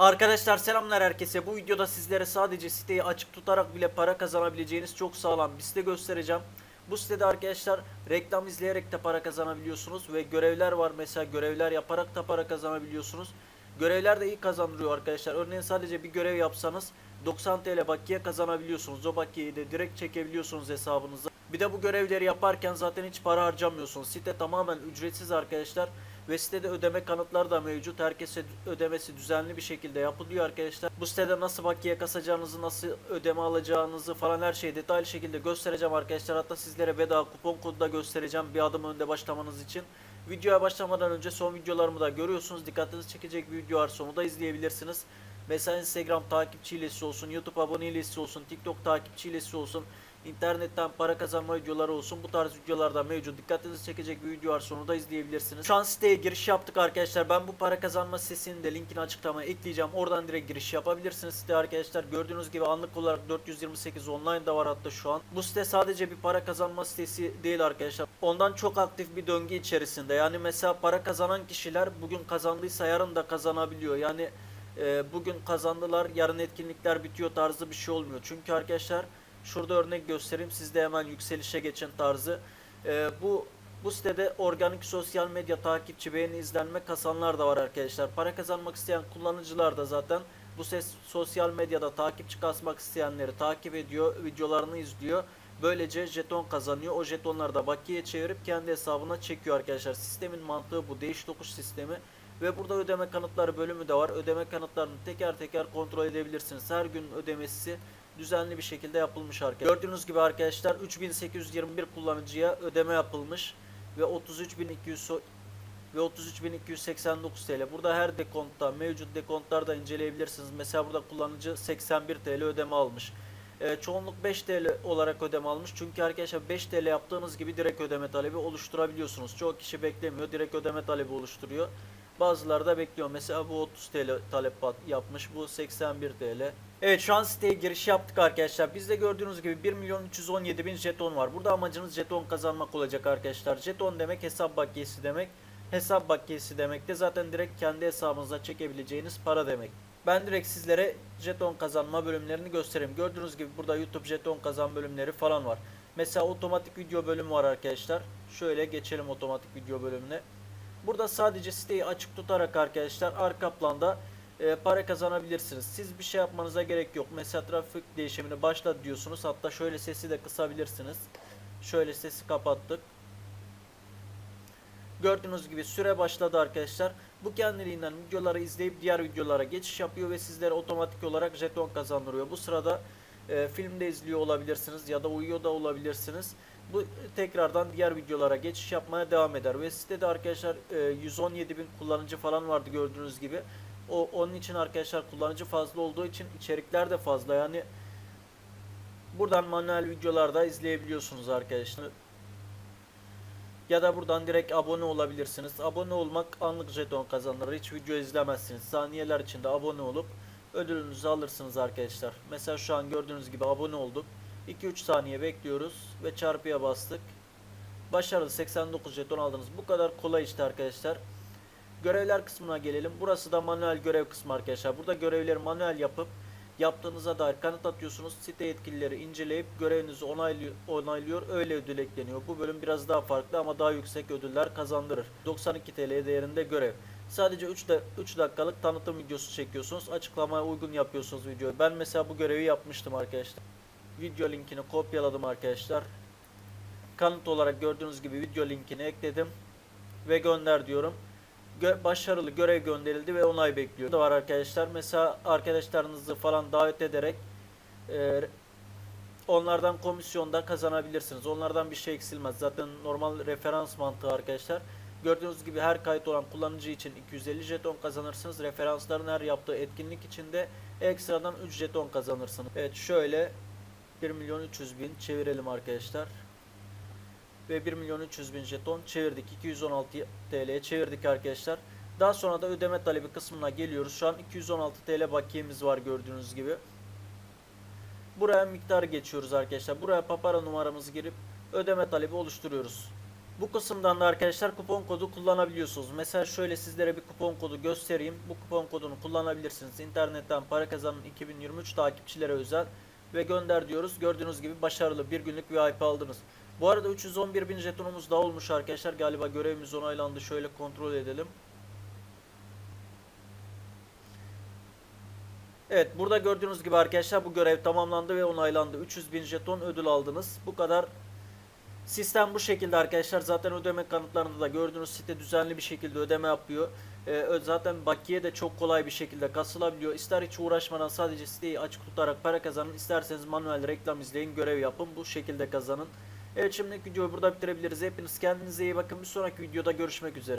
Arkadaşlar selamlar herkese. Bu videoda sizlere sadece siteyi açık tutarak bile para kazanabileceğiniz çok sağlam bir site göstereceğim. Bu sitede arkadaşlar reklam izleyerek de para kazanabiliyorsunuz ve görevler var. Mesela görevler yaparak da para kazanabiliyorsunuz. Görevler de iyi kazandırıyor arkadaşlar. Örneğin sadece bir görev yapsanız 90 TL bakiye kazanabiliyorsunuz. O bakiyeyi de direkt çekebiliyorsunuz hesabınıza. Bir de bu görevleri yaparken zaten hiç para harcamıyorsunuz. Site tamamen ücretsiz arkadaşlar. Ve sitede ödeme kanıtları da mevcut. Herkese ödemesi düzenli bir şekilde yapılıyor arkadaşlar. Bu sitede nasıl bakiye kasacağınızı, nasıl ödeme alacağınızı falan her şeyi detaylı şekilde göstereceğim arkadaşlar. Hatta sizlere bedava kupon kodu da göstereceğim bir adım önde başlamanız için. Videoya başlamadan önce son videolarımı da görüyorsunuz. Dikkatinizi çekecek bir video varsa onu da izleyebilirsiniz. Mesela Instagram takipçi ilesi olsun, YouTube abone ilesi olsun, TikTok takipçi ilesi olsun, internetten para kazanma videoları olsun. Bu tarz videolarda mevcut. Dikkatinizi çekecek bir video varsa onu da izleyebilirsiniz. Şu an siteye giriş yaptık arkadaşlar. Ben bu para kazanma sitesinin de linkini açıklamaya ekleyeceğim. Oradan direkt giriş yapabilirsiniz site arkadaşlar. Gördüğünüz gibi anlık olarak 428 online da var hatta şu an. Bu site sadece bir para kazanma sitesi değil arkadaşlar. Ondan çok aktif bir döngü içerisinde. Yani mesela para kazanan kişiler bugün kazandıysa yarın da kazanabiliyor. Yani e, bugün kazandılar yarın etkinlikler bitiyor tarzı bir şey olmuyor. Çünkü arkadaşlar şurada örnek göstereyim siz de hemen yükselişe geçin tarzı. E, bu bu sitede organik sosyal medya takipçi beğeni izlenme kasanlar da var arkadaşlar. Para kazanmak isteyen kullanıcılar da zaten bu ses sosyal medyada takipçi kasmak isteyenleri takip ediyor, videolarını izliyor. Böylece jeton kazanıyor. O jetonları da bakiye çevirip kendi hesabına çekiyor arkadaşlar. Sistemin mantığı bu. Değiş tokuş sistemi. Ve burada ödeme kanıtları bölümü de var. Ödeme kanıtlarını teker teker kontrol edebilirsiniz. Her gün ödemesi düzenli bir şekilde yapılmış arkadaşlar. Gördüğünüz gibi arkadaşlar 3821 kullanıcıya ödeme yapılmış ve 33200 ve 33.289 TL. Burada her dekontta mevcut dekontlar da inceleyebilirsiniz. Mesela burada kullanıcı 81 TL ödeme almış. Ee, çoğunluk 5 TL olarak ödeme almış. Çünkü arkadaşlar 5 TL yaptığınız gibi direkt ödeme talebi oluşturabiliyorsunuz. Çoğu kişi beklemiyor. Direkt ödeme talebi oluşturuyor. Bazıları da bekliyor. Mesela bu 30 TL talep yapmış. Bu 81 TL. Evet şu an siteye giriş yaptık arkadaşlar. Bizde gördüğünüz gibi 1 milyon 317 bin jeton var. Burada amacınız jeton kazanmak olacak arkadaşlar. Jeton demek hesap bakiyesi demek. Hesap bakiyesi demek de zaten direkt kendi hesabınıza çekebileceğiniz para demek. Ben direkt sizlere jeton kazanma bölümlerini göstereyim. Gördüğünüz gibi burada YouTube jeton kazan bölümleri falan var. Mesela otomatik video bölümü var arkadaşlar. Şöyle geçelim otomatik video bölümüne. Burada sadece siteyi açık tutarak arkadaşlar arka planda e, para kazanabilirsiniz. Siz bir şey yapmanıza gerek yok. Mesela trafik değişimini başlat diyorsunuz. Hatta şöyle sesi de kısabilirsiniz. Şöyle sesi kapattık. Gördüğünüz gibi süre başladı arkadaşlar. Bu kendiliğinden videoları izleyip diğer videolara geçiş yapıyor ve sizlere otomatik olarak jeton kazandırıyor. Bu sırada e, filmde izliyor olabilirsiniz ya da uyuyor da olabilirsiniz. Bu tekrardan diğer videolara geçiş yapmaya devam eder ve sitede arkadaşlar e, 117 bin kullanıcı falan vardı gördüğünüz gibi. O onun için arkadaşlar kullanıcı fazla olduğu için içerikler de fazla yani buradan manuel videolarda izleyebiliyorsunuz arkadaşlar. Ya da buradan direkt abone olabilirsiniz. Abone olmak anlık jeton kazanır. Hiç video izlemezsiniz. Saniyeler içinde abone olup ödülünüzü alırsınız arkadaşlar. Mesela şu an gördüğünüz gibi abone olduk. 2-3 saniye bekliyoruz ve çarpıya bastık. Başarılı 89 jeton aldınız. Bu kadar kolay işte arkadaşlar. Görevler kısmına gelelim. Burası da manuel görev kısmı arkadaşlar. Burada görevleri manuel yapıp yaptığınıza dair kanıt atıyorsunuz. Site yetkilileri inceleyip görevinizi onaylıyor, onaylıyor. Öyle ödül ekleniyor. Bu bölüm biraz daha farklı ama daha yüksek ödüller kazandırır. 92 TL değerinde görev. Sadece 3, de, 3 dakikalık tanıtım videosu çekiyorsunuz. Açıklamaya uygun yapıyorsunuz videoyu. Ben mesela bu görevi yapmıştım arkadaşlar. Video linkini kopyaladım arkadaşlar. Kanıt olarak gördüğünüz gibi video linkini ekledim. Ve gönder diyorum. Gö başarılı görev gönderildi ve onay bekliyor. Da var arkadaşlar. Mesela arkadaşlarınızı falan davet ederek e, onlardan komisyonda kazanabilirsiniz. Onlardan bir şey eksilmez. Zaten normal referans mantığı arkadaşlar. Gördüğünüz gibi her kayıt olan kullanıcı için 250 jeton kazanırsınız. Referansların her yaptığı etkinlik için de ekstradan 3 jeton kazanırsınız. Evet şöyle 1 milyon 300 bin çevirelim arkadaşlar. Ve 1 milyon 300 bin jeton çevirdik. 216 TL'ye çevirdik arkadaşlar. Daha sonra da ödeme talebi kısmına geliyoruz. Şu an 216 TL bakiyemiz var gördüğünüz gibi. Buraya miktarı geçiyoruz arkadaşlar. Buraya papara numaramızı girip ödeme talebi oluşturuyoruz. Bu kısımdan da arkadaşlar kupon kodu kullanabiliyorsunuz. Mesela şöyle sizlere bir kupon kodu göstereyim. Bu kupon kodunu kullanabilirsiniz. İnternetten para kazanın 2023 takipçilere özel ve gönder diyoruz. Gördüğünüz gibi başarılı bir günlük VIP aldınız. Bu arada 311 bin jetonumuz da olmuş arkadaşlar. Galiba görevimiz onaylandı. Şöyle kontrol edelim. Evet burada gördüğünüz gibi arkadaşlar bu görev tamamlandı ve onaylandı. 300 bin jeton ödül aldınız. Bu kadar Sistem bu şekilde arkadaşlar. Zaten ödeme kanıtlarında da gördüğünüz site düzenli bir şekilde ödeme yapıyor. Ee, zaten bakiye de çok kolay bir şekilde kasılabiliyor. İster hiç uğraşmadan sadece siteyi açık tutarak para kazanın. isterseniz manuel reklam izleyin, görev yapın. Bu şekilde kazanın. Evet şimdilik videoyu burada bitirebiliriz. Hepiniz kendinize iyi bakın. Bir sonraki videoda görüşmek üzere.